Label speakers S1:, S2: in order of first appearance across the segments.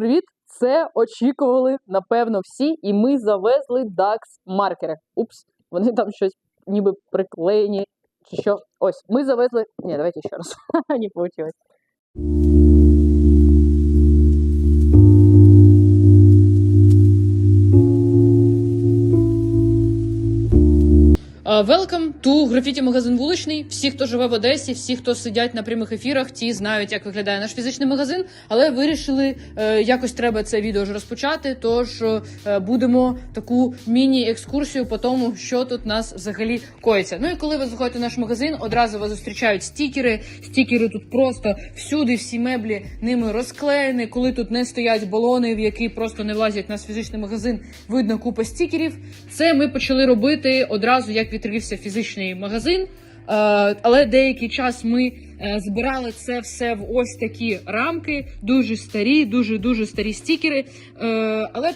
S1: привіт! Це очікували, напевно, всі, і ми завезли DAX маркери. Упс, вони там щось ніби приклеєні. Чи що? Ось, ми завезли. Ні, давайте ще раз. Не вийшло. Welcome to графіті магазин вуличний. Всі, хто живе в Одесі, всі, хто сидять на прямих ефірах, ті знають, як виглядає наш фізичний магазин. Але вирішили, е, якось треба це відео ж розпочати. Тож е, будемо таку міні-екскурсію по тому, що тут нас взагалі коїться. Ну і коли ви заходите в наш магазин, одразу вас зустрічають стікери. Стікери тут просто всюди, всі меблі ними розклеєні. Коли тут не стоять балони, в які просто не влазять в наш фізичний магазин, видно купа стікерів. Це ми почали робити одразу, як відкрився фізичний магазин. Е, Але деякий час ми е, збирали це все в ось такі рамки, дуже старі, дуже дуже старі стікери. Е, Але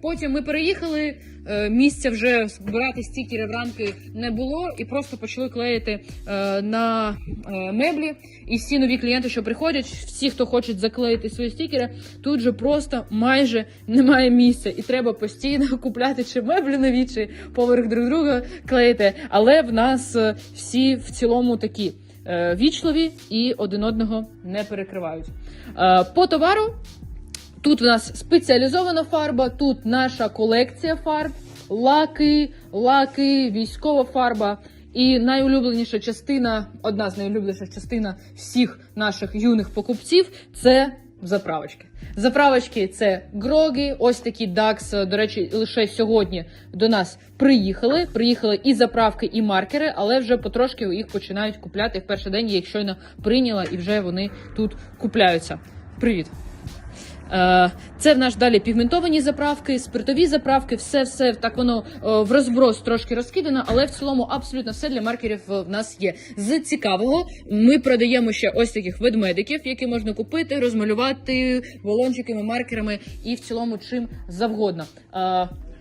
S1: потім ми переїхали. е, Місця вже збирати стікери в рамки не було, і просто почали клеїти е, на е, меблі. І всі нові клієнти, що приходять, всі, хто хочуть заклеїти свої стікери, тут же просто майже немає місця, і треба постійно купляти чи меблі нові, чи поверх друг друга клеїти. Але в нас всі в цілому такі вічливі і один одного не перекривають. По товару Тут у нас спеціалізована фарба, тут наша колекція фарб, лаки, лаки, військова фарба. І найулюбленіша частина, одна з найулюбленіших частина всіх наших юних покупців це заправочки. Заправочки це гроги, ось такі DAX, до речі, лише сьогодні до нас приїхали. Приїхали і заправки, і маркери, але вже потрошки їх починають купляти в перший день. Я їх щойно прийняла, і вже вони тут купляються. Привіт! Е, Це в нас далі пігментовані заправки, спиртові заправки, все все так воно е, в розброс трошки розкидано, але в цілому абсолютно все для маркерів е, в нас є. З цікавого ми продаємо ще ось таких ведмедиків, які можна купити, розмалювати балончиками, маркерами і в цілому чим завгодно.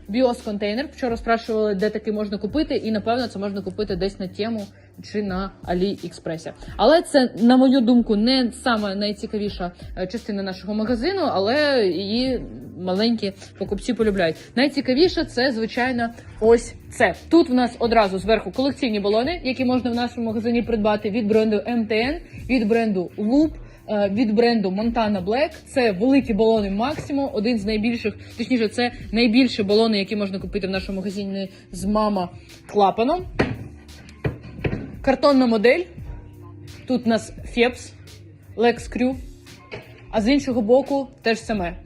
S1: Біос контейнер. Вчора спрашували, де таки можна купити, і напевно це можна купити десь на тему чи на AliExpress. Але це, на мою думку, не саме найцікавіша е, частина нашого магазину, але її маленькі покупці полюбляють. Найцікавіше це, звичайно, ось це. Тут в нас одразу зверху колекційні балони, які можна в нашому магазині придбати від бренду MTN, від бренду Loop. е, Від бренду Montana Black це великі балони Maximo, один з найбільших, точніше, це найбільші балони, які можна купити в нашому магазині з мама клапаном. Картонна модель. Тут у нас Фепс, Лекс Крю. а з іншого боку теж саме.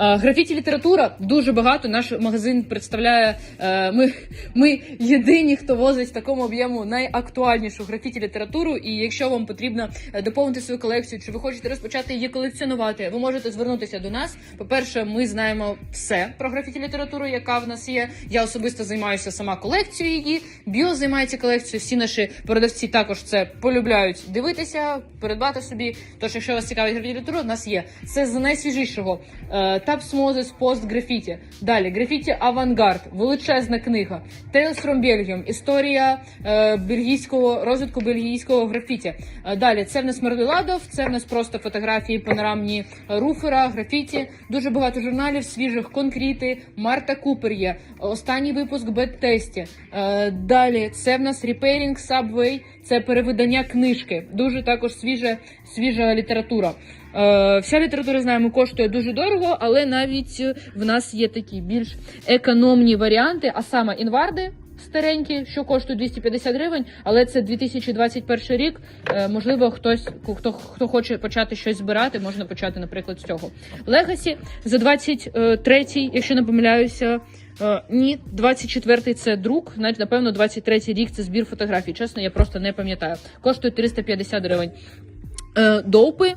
S1: Е, Графіті література дуже багато. Наш магазин представляє. е, Ми, ми єдині, хто возить в такому об'єму найактуальнішу графіті літературу. І якщо вам потрібно е, доповнити свою колекцію, чи ви хочете розпочати її колекціонувати, ви можете звернутися до нас. По-перше, ми знаємо все про графіті літературу, яка в нас є. Я особисто займаюся сама колекцією її. Біо займається колекцією. Всі наші продавці також це полюбляють дивитися, передбати собі. Тож, якщо вас цікавить графіті література, у нас є. Це з найсвіжішого. Е, Тапс Пост Графіті. Далі Графіті Авангард, величезна книга. Tales from Belgium, історія е, бельгійського розвитку бельгійського графіті. Е, далі це в нас Мармеладов, це в нас просто фотографії панорамні руфера, графіті. Дуже багато журналів, свіжих конкріти. Марта Купер є. Останній випуск Бет-тесті. Е, далі це в нас Repairing Subway, це перевидання книжки. Дуже також свіжа, свіжа література. Е, Вся література знаємо коштує дуже дорого, але навіть в нас є такі більш економні варіанти, а саме інварди. Старенькі, що коштують 250 гривень, але це 2021 рік. Е, можливо, хтось хто, хто хоче почати щось збирати, можна почати, наприклад, з цього. Легасі за 23-й, якщо не помиляюся. Е, ні, 24-й це друк, навіть напевно, 23-й рік це збір фотографій. Чесно, я просто не пам'ятаю. Коштує 350 гривень. Доупи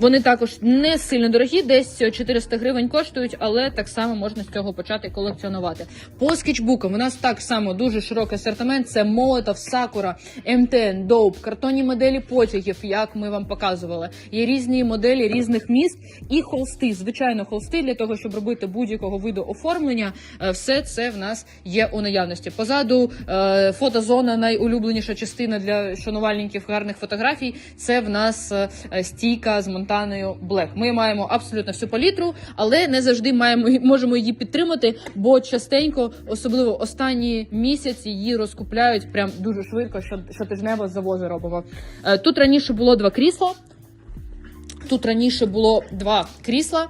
S1: вони також не сильно дорогі, десь 400 гривень коштують, але так само можна з цього почати колекціонувати. По скетчбукам у нас так само дуже широкий асортимент. Це Молотов, Сакура, МТН, Доуп, картонні моделі потягів, як ми вам показували. Є різні моделі різних міст і холсти. Звичайно, холсти для того, щоб робити будь-якого виду оформлення. Е, Все це в нас є у наявності. Позаду е, фотозона, найулюбленіша частина для шанувальників гарних фотографій. Це в нас е, стійка з монтажем Монтаною Блек. Ми маємо абсолютно всю палітру, але не завжди маємо можемо її підтримати, бо частенько, особливо останні місяці, її розкупляють прям дуже швидко, що щотижнево з завозу робимо. Е, Тут раніше було два крісла. Тут раніше було два крісла.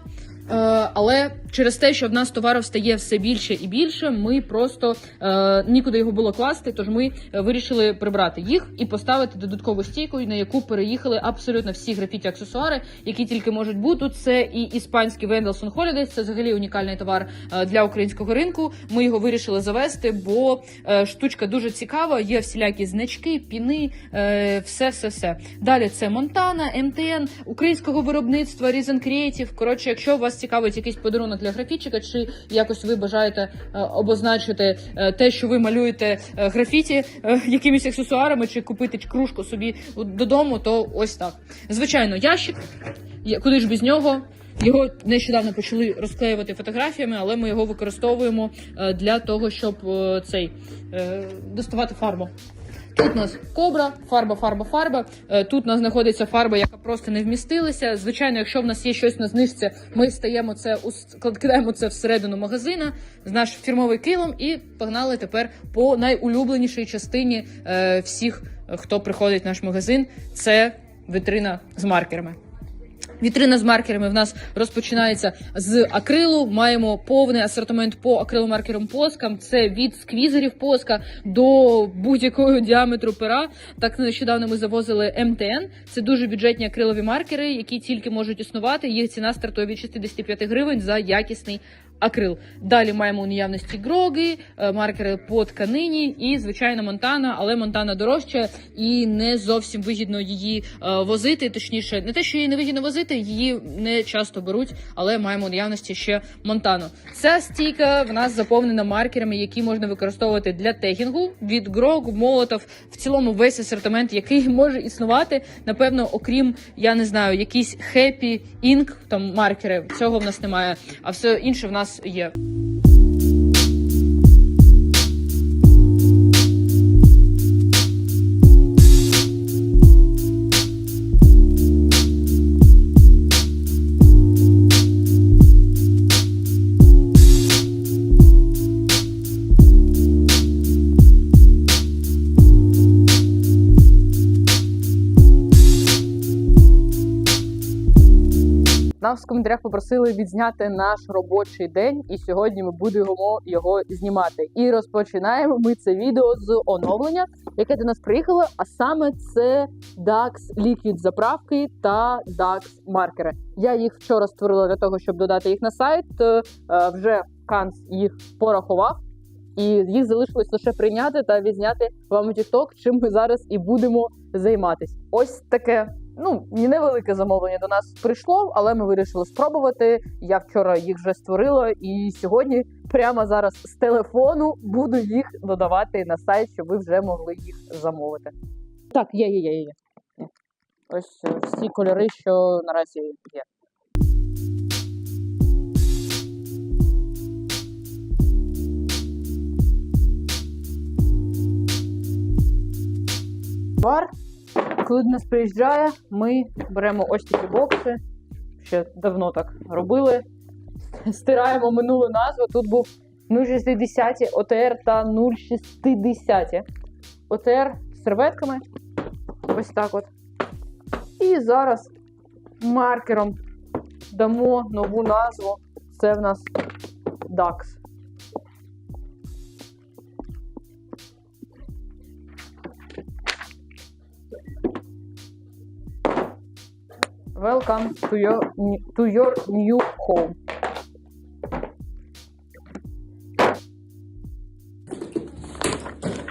S1: Е, але через те, що в нас товару стає все більше і більше, ми просто е, нікуди його було класти. Тож ми е, вирішили прибрати їх і поставити додаткову стійку, на яку переїхали абсолютно всі графіті аксесуари, які тільки можуть бути. Це і іспанський Wendelson Holidays, це взагалі унікальний товар для українського ринку. Ми його вирішили завести, бо штучка дуже цікава. Є всілякі значки, піни, все, все, все. Далі це Монтана, МТН, українського виробництва, Reason Creative. Коротше, якщо у вас цікавить якийсь подарунок для графітчика, чи якось ви бажаєте е, обозначити е, те, що ви малюєте е, графіті якимись аксесуарами, чи купити кружку собі додому, то ось так. Звичайно, ящик. Куди ж без нього? Його нещодавно почали розклеювати фотографіями, але ми його використовуємо для того, щоб цей доставати фарбу. Тут нас кобра, фарба, фарба, фарба. Е, Тут у нас знаходиться фарба, яка просто не вмістилася. Звичайно, якщо в нас є щось на знижці, ми стаємо це с- це всередину магазина з наш фірмовий килом і погнали тепер по найулюбленішій частині е, всіх, е, хто приходить в наш магазин. Це вітрина з маркерами. Вітрина з маркерами в нас розпочинається з акрилу. Маємо повний асортимент по акриломаркерам поскам. Це від сквізерів поска до будь-якого діаметру пера. Так нещодавно ми завозили МТН. Це дуже бюджетні акрилові маркери, які тільки можуть існувати. Їх ціна стартує від 65 гривень за якісний акрил. Далі маємо у наявності гроги, е, маркери по тканині і, звичайно, Монтана, але Монтана дорожча і не зовсім вигідно її е, возити. Точніше, не те, що її не вигідно возити, її не часто беруть, але маємо у наявності ще Монтану. Ця стійка в нас заповнена маркерами, які можна використовувати для тегінгу від Грог, Молотов, в цілому весь асортимент, який може існувати. Напевно, окрім я не знаю, якісь Happy Ink, там маркери. Цього в нас немає, а все інше в нас є. Нас в коментарях попросили відзняти наш робочий день, і сьогодні ми будемо його знімати. І розпочинаємо ми це відео з оновлення, яке до нас приїхало. А саме це DAX Liquid заправки та DAX маркери. Я їх вчора створила для того, щоб додати їх на сайт. Е, е, Вже Канц їх порахував. І їх залишилось лише прийняти та відзняти вам у чим ми зараз і будемо займатися. Ось таке ну невелике замовлення до нас прийшло, але ми вирішили спробувати. Я вчора їх вже створила, і сьогодні, прямо зараз з телефону, буду їх додавати на сайт, щоб ви вже могли їх замовити. Так, є, є, є, є. Ось е, всі кольори, що наразі є. Бар коли до нас приїжджає, ми беремо ось такі бокси. Ще давно так робили. Стираємо минулу назву. Тут був 0,60 ОТР та 0,60 ОТР з серветками. Ось так от. І зараз маркером дамо нову назву. Це в нас DAX. Welcome to your, to your new home.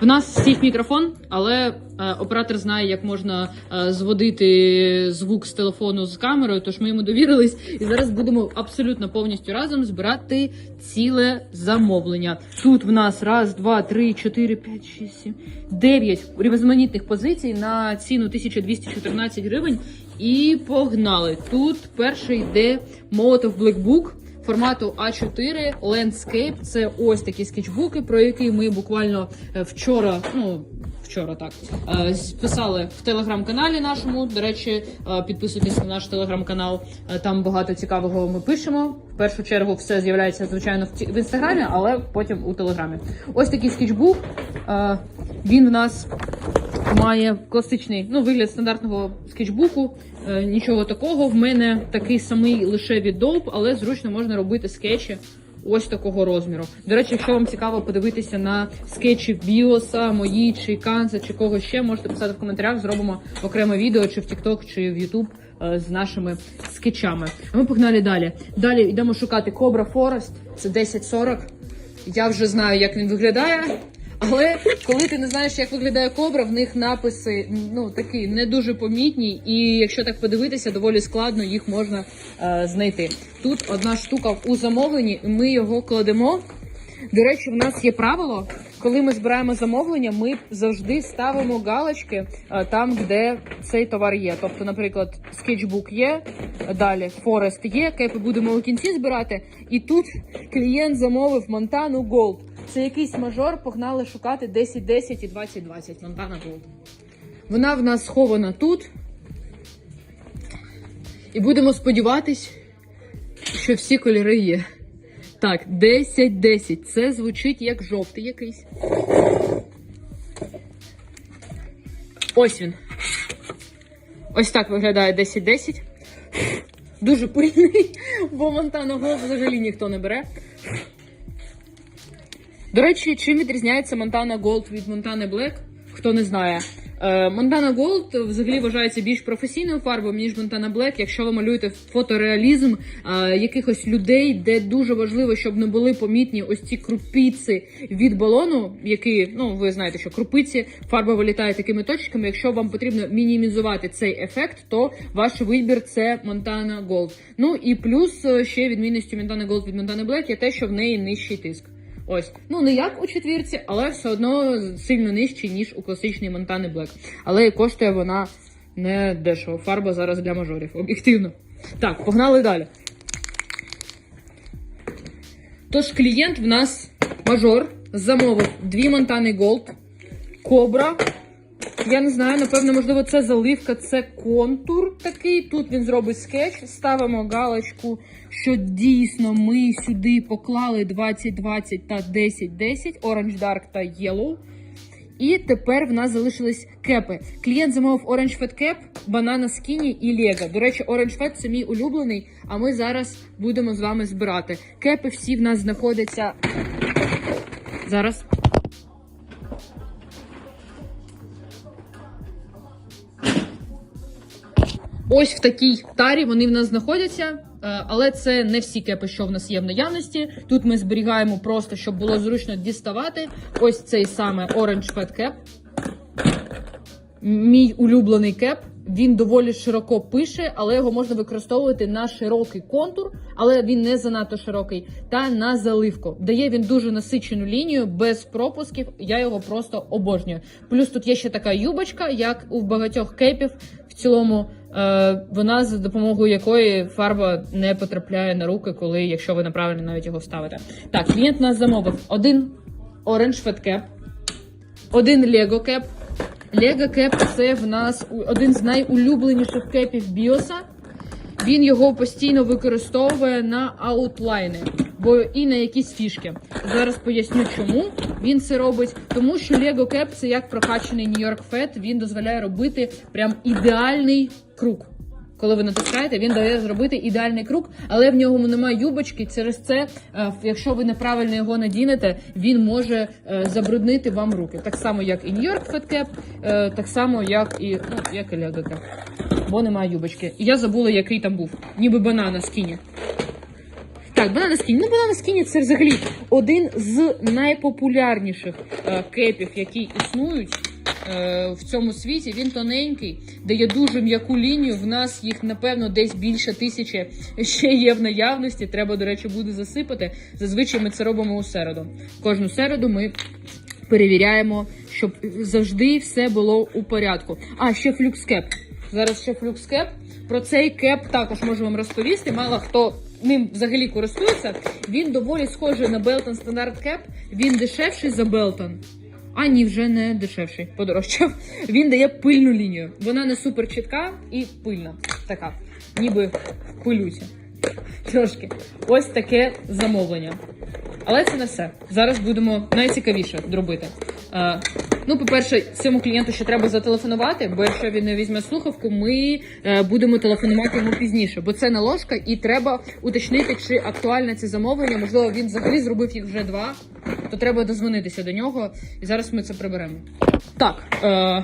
S1: В нас сів мікрофон, але е, оператор знає, як можна е, зводити звук з телефону з камерою, тож ми йому довірились, і зараз будемо абсолютно повністю разом збирати ціле замовлення. Тут в нас раз, два, три, чотири, п'ять, шість, сім, дев'ять різноманітних позицій на ціну 1214 гривень. І погнали. Тут перший йде Молотов Black формату А4 Landscape. Це ось такі скетчбуки, про які ми буквально е, вчора, ну вчора так е, писали в телеграм-каналі нашому. До речі, е, підписуйтесь на наш телеграм-канал. Там багато цікавого ми пишемо. В першу чергу все з'являється звичайно в інстаграмі, але потім у телеграмі. Ось такий скетчбук. Він в нас має класичний ну, вигляд стандартного скетчбуку. Е, нічого такого. В мене такий самий лише від Dope, але зручно можна робити скетчі. Ось такого розміру. До речі, якщо вам цікаво подивитися на скетчі Біоса, мої чи Канза, чи кого ще, можете писати в коментарях. Зробимо окреме відео чи в TikTok, чи в YouTube е, з нашими скетчами. А ми погнали далі. Далі йдемо шукати Cobra Forest. Це 1040. Я вже знаю, як він виглядає. Але коли ти не знаєш, як виглядає кобра, в них написи ну такі не дуже помітні, і якщо так подивитися, доволі складно їх можна е, знайти. Тут одна штука у замовленні, і ми його кладемо. До речі, в нас є правило, коли ми збираємо замовлення, ми завжди ставимо галочки е, там, де цей товар є. Тобто, наприклад, скетчбук є, далі Форест є, кепи будемо у кінці збирати. І тут клієнт замовив Монтану Gold. Це якийсь мажор, погнали шукати 10-10 і 20-20 Монтана Gold. Вона в нас схована тут. І будемо сподіватись, що всі кольори є. Так, 10-10. Це звучить як жовтий якийсь. Ось він. Ось так виглядає 10-10. Дуже пильний, бо Монтана Голд взагалі ніхто не бере. До речі, чим відрізняється Montana Gold від Montana Black? Хто не знає. Е, Montana Gold взагалі вважається більш професійною фарбою, ніж Montana Black. Якщо ви малюєте фотореалізм е, якихось людей, де дуже важливо, щоб не були помітні ось ці крупиці від балону, які, ну ви знаєте, що крупиці, фарба вилітає такими точками. Якщо вам потрібно мінімізувати цей ефект, то ваш вибір це Montana Gold. Ну і плюс е, ще відмінністю Montana Gold від Montana Black є те, що в неї нижчий тиск. Ось, ну не як у четвірці, але все одно сильно нижчий, ніж у класичній Montana Black. Але коштує вона не дешево. Фарба зараз для мажорів, об'єктивно. Так, погнали далі. Тож клієнт в нас мажор замовив дві Montana Gold, Кобра. Я не знаю, напевно, можливо, це заливка, це контур такий. Тут він зробить скетч. Ставимо галочку, що дійсно ми сюди поклали 2020 та 1010, Orange Dark та Yellow. І тепер в нас залишились кепи. Клієнт замовив Orange Fat Cap, Banana Skinny і Lego. До речі, Orange Fat це мій улюблений, а ми зараз будемо з вами збирати. Кепи всі в нас знаходяться зараз. Ось в такій тарі вони в нас знаходяться, е, але це не всі кепи, що в нас є в наявності. Тут ми зберігаємо просто, щоб було зручно діставати. Ось цей саме Orange Fat Cap. Мій улюблений кеп. Він доволі широко пише, але його можна використовувати на широкий контур, але він не занадто широкий, та на заливку. Дає він дуже насичену лінію без пропусків. Я його просто обожнюю. Плюс тут є ще така юбочка, як у багатьох кепів. Цілому е, вона за допомогою якої фарба не потрапляє на руки, коли якщо ви неправильно навіть його ставите. Так, клієнт нас замовив один Orange Fat Cap, один Lego Cap. Lego Кеп це в нас один з найулюбленіших кепів Біоса. Він його постійно використовує на аутлайни, бо і на якісь фішки. Зараз поясню, чому він це робить. Тому що Lego Cap це як New York Fat, Він дозволяє робити прям ідеальний круг. Коли ви натискаєте, він дає зробити ідеальний круг, але в нього немає юбочки. Через це, е, якщо ви неправильно його надінете, він може е, забруднити вам руки. Так само, як і York Fat е, так само, як і ну, як і Lego Cap. Бо немає юбочки. І я забула, який там був. Ніби банана скіні. Так, банана скіні. Ну, банана скіні це взагалі один з найпопулярніших е, кепів, які існують е, в цьому світі. Він тоненький, дає дуже м'яку лінію. В нас їх, напевно, десь більше тисячі ще є в наявності. Треба, до речі, буде засипати. Зазвичай ми це робимо у середу. Кожну середу ми. Перевіряємо, щоб завжди все було у порядку. А ще флюкскеп. Зараз ще флюкскеп. Про цей кеп також можу вам розповісти. Мало хто ним взагалі користується. Він доволі схожий на Belton Standard Cap. Він дешевший за Belton. А ні, вже не дешевший, подорожчав. Він дає пильну лінію. Вона не супер чітка і пильна. Така, ніби в пилюці. Трошки. Ось таке замовлення. Але це не все. Зараз будемо найцікавіше зробити. Е, ну, по-перше, цьому клієнту ще треба зателефонувати, бо якщо він не візьме слухавку, ми е, будемо телефонувати йому пізніше, бо це не ложка, і треба уточнити, чи актуальне це замовлення. Можливо, він взагалі зробив їх вже два, то треба дозвонитися до нього. І зараз ми це приберемо. Так, е,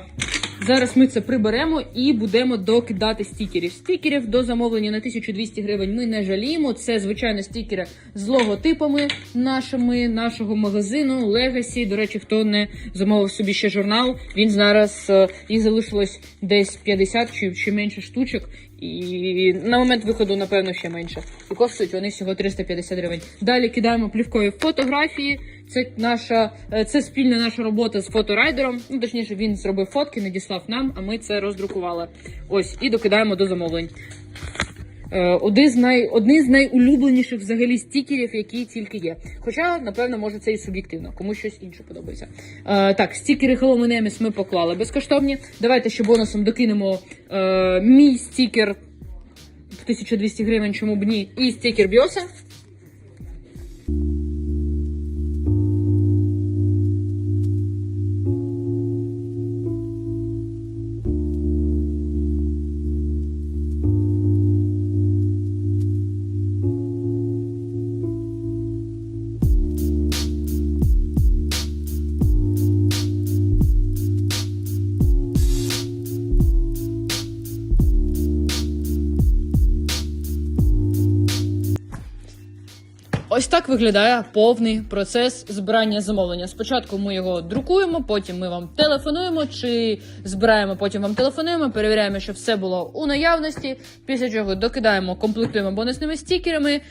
S1: зараз ми це приберемо і будемо докидати стікерів. Стікерів до замовлення на 1200 гривень ми не жаліємо. Це звичайно стікери з логотипами нашими, нашого магазину Legacy. До речі, хто не замовив собі ще журнал, він зараз е, їх залишилось десь 50 чи, чи менше штучок. І на момент виходу, напевно, ще менше. І коштують вони всього 350 гривень. Далі кидаємо плівкові фотографії. Це наша е, це спільна наша робота з фоторайдером. Ну, точніше, він зробив фотки, надіслав нам, а ми це роздрукували. Ось і докидаємо до замовлень. Е, Один з най одні з найулюбленіших взагалі стікерів, які тільки є. Хоча, напевно, може це і суб'єктивно, комусь щось інше подобається. Е, так, стікери Hello My Name ми поклали безкоштовні. Давайте ще бонусом докинемо е, мій стікер в 1200 гривень, чому б ні, і стікер Біоса. Так виглядає повний процес збирання замовлення. Спочатку ми його друкуємо, потім ми вам телефонуємо чи збираємо, потім вам телефонуємо, перевіряємо, що все було у наявності. Після чого докидаємо, комплектуємо бонусними стікерами,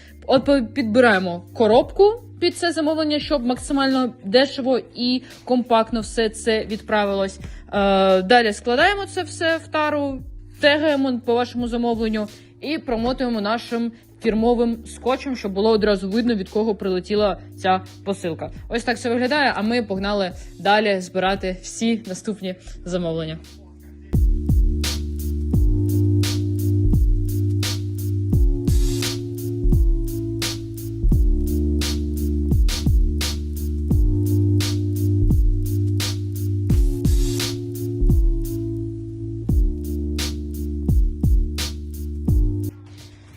S1: підбираємо коробку під це замовлення, щоб максимально дешево і компактно все це відправилось. Е, далі складаємо це все в тару, тегаємо по вашому замовленню і промотуємо нашим фірмовим скотчем, щоб було одразу видно, від кого прилетіла ця посилка. Ось так це виглядає. А ми погнали далі збирати всі наступні замовлення.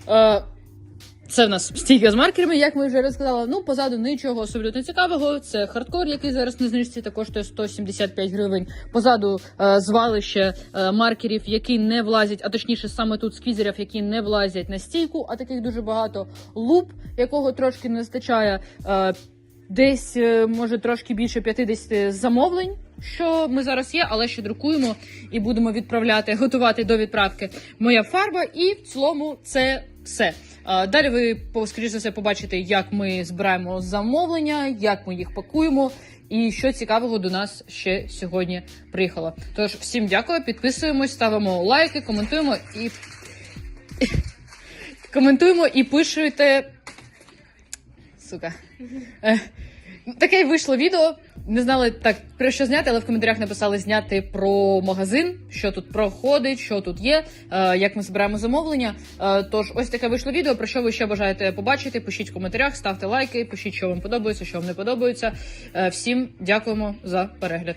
S1: Е, це в нас стійка з маркерами, як ми вже розказали. Ну, позаду нічого абсолютно цікавого. Це хардкор, який зараз на знижці та коштує 175 гривень. Позаду е, звалище е, маркерів, які не влазять, а точніше, саме тут сквізерів, які не влазять на стійку, а таких дуже багато. Луп, якого трошки не вистачає. Е, Десь е, може трошки більше 50 замовлень, що ми зараз є, але ще друкуємо і будемо відправляти, готувати до відправки моя фарба. І в цілому це все. А, Далі ви скоріш за все побачите, як ми збираємо замовлення, як ми їх пакуємо, і що цікавого до нас ще сьогодні приїхало. Тож всім дякую, підписуємось, ставимо лайки, коментуємо і коментуємо і пишете. Сука. Таке вийшло відео. Не знали так про що зняти, але в коментарях написали зняти про магазин, що тут проходить, що тут є, е, як ми збираємо замовлення. Е, Тож, ось таке вийшло відео. Про що ви ще бажаєте побачити? Пишіть в коментарях, ставте лайки, пишіть, що вам подобається, що вам не подобається. Е, Всім дякуємо за перегляд.